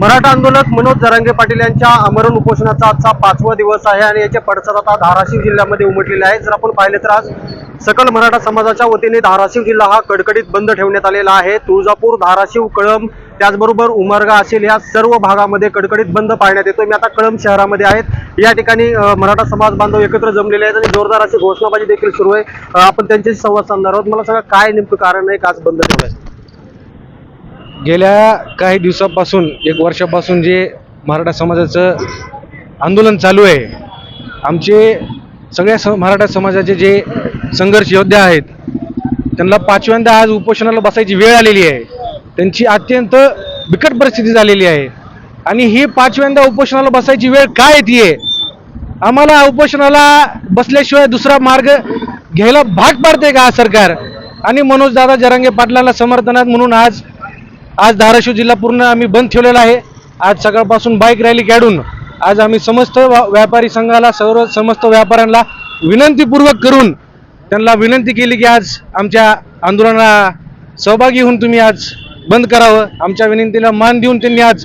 मराठा आंदोलक मनोज जरांगे पाटील यांच्या आमरण उपोषणाचा आजचा पाचवा दिवस आहे आणि याचे पडसाद आता धाराशिव जिल्ह्यामध्ये उमटलेले आहे जर आपण पाहिले तर आज सकल मराठा समाजाच्या वतीने धाराशिव जिल्हा हा कडकडीत बंद ठेवण्यात आलेला आहे. तुळजापूर धाराशिव कळंब त्याचबरोबर उमरगा असेल या सर्व भागामध्ये कडकडीत बंद पाळण्यात येतो मी आता कळंब शहरामध्ये आहेत. या ठिकाणी मराठा समाज बांधव एकत्र जमलेले आहेत आणि जोरदार अशी घोषणाबाजी देखील सुरू आहे. आपण त्यांच्याशी संवाद साधणार आहोत. मला सांगा काय नेमकं कारण आहे का आज बंद ठेवलंय? गेल्या काही दिवसापासून एक वर्षापासून जे मराठा समाजाचं आंदोलन चालू आहे आमचे सगळ्या स मराठा समाजाचे जे संघर्ष योद्धे आहेत त्यांना पाचव्यांदा आज उपोषणाला बसायची वेळ आलेली आहे. त्यांची अत्यंत बिकट परिस्थिती झालेली आहे. आणि ही पाचव्यांदा उपोषणाला बसायची वेळ काय येते आम्हाला उपोषणाला बसल्याशिवाय दुसरा मार्ग घ्यायला भाग पाडते का सरकार? आणि मनोज दादा जरांगे पाटलांना समर्थनात म्हणून आज आज धाराशिव जिल्हा पूर्ण आम्ही बंद ठेवलेला आहे. आज सकाळपासून बाईक रॅली काढून आज आम्ही समस्त व्यापारी संघाला सर्व समस्त व्यापाऱ्यांना विनंतीपूर्वक करून त्यांना विनंती केली की आज आमच्या आंदोलनाला सहभागी होऊन तुम्ही आज बंद करावं. आमच्या विनंतीला मान देऊन त्यांनी आज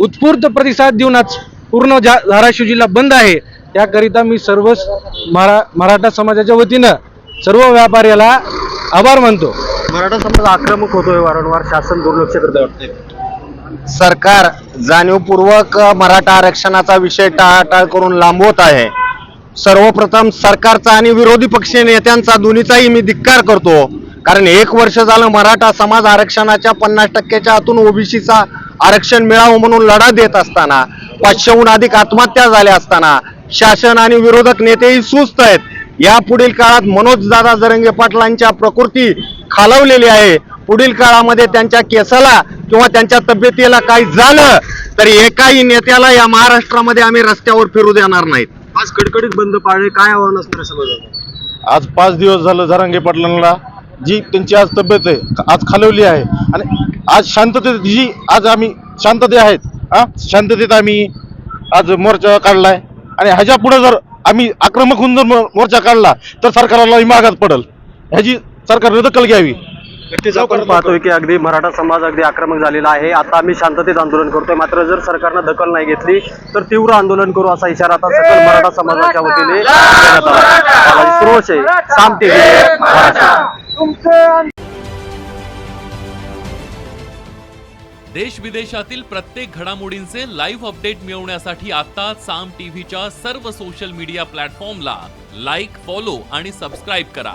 उत्स्फूर्त प्रतिसाद देऊन आज पूर्ण जा धाराशिव जिल्हा बंद आहे. त्याकरिता मी सर्व मरा मराठा समाजाच्या वतीनं सर्व व्यापाऱ्याला आभार मानतो. मराठा समाज आक्रमक होतोय वारंवार शासन दुर्लक्ष करत वाटते सरकार जाणीवपूर्वक मराठा आरक्षणाचा विषय टाळाटाळ करून लांबवत आहे. सर्वप्रथम सरकारचा आणि विरोधी पक्षीय नेत्यांचा दोन्हीचाही मी धिक्कार करतो. कारण एक वर्ष झालं मराठा समाज आरक्षणाच्या पन्नास टक्क्याच्या आतून ओबीसीचा आरक्षण मिळावं म्हणून लढा देत असताना पाचशेहून अधिक आत्महत्या झाल्या असताना शासन आणि विरोधक नेतेही सुस्त आहेत. या पुढील काळात मनोज दादा जरंगे पाटलांच्या प्रकृती खालवलेली आहे. पुढील काळामध्ये त्यांच्या केसाला किंवा त्यांच्या तब्येतीला काही झालं तर एकाही नेत्याला या महाराष्ट्रामध्ये आम्ही रस्त्यावर फिरू देणार नाहीत. आज कडकडीत बंद पाळणे काय आव्हान असणार आहे समाजाचं आज पाच दिवस झालं जरांगे पाटलांना जी त्यांची आज तब्येत आहे आज खालवली आहे. आणि आज शांततेत जी आज आम्ही शांतते आहेत हा? शांततेत आम्ही आज मोर्चा काढलाय. आणि ह्याच्या पुढे जर आम्ही आक्रमक होऊन जर मोर्चा काढला तर सरकारला मागात पडल. ह्याची सरकारने दखल घ्यावी. नक्कीच आपण पाहतोय की अगदी मराठा समाज अगदी आक्रमक झालेला आहे. आता आम्ही शांततेत आंदोलन करतोय. मात्र जर सरकारनं दखल नाही घेतली तर तीव्र आंदोलन करू असा इशारा आता सकल मराठा समाजाच्या वतीने देण्यात आला आहे. साम टीव्ही. देश विदेशातील प्रत्येक घडामोडींचे लाईव्ह अपडेट मिळवण्यासाठी आता साम टीव्हीच्या सर्व सोशल मीडिया प्लॅटफॉर्मला लाईक फॉलो आणि सबस्क्राईब करा.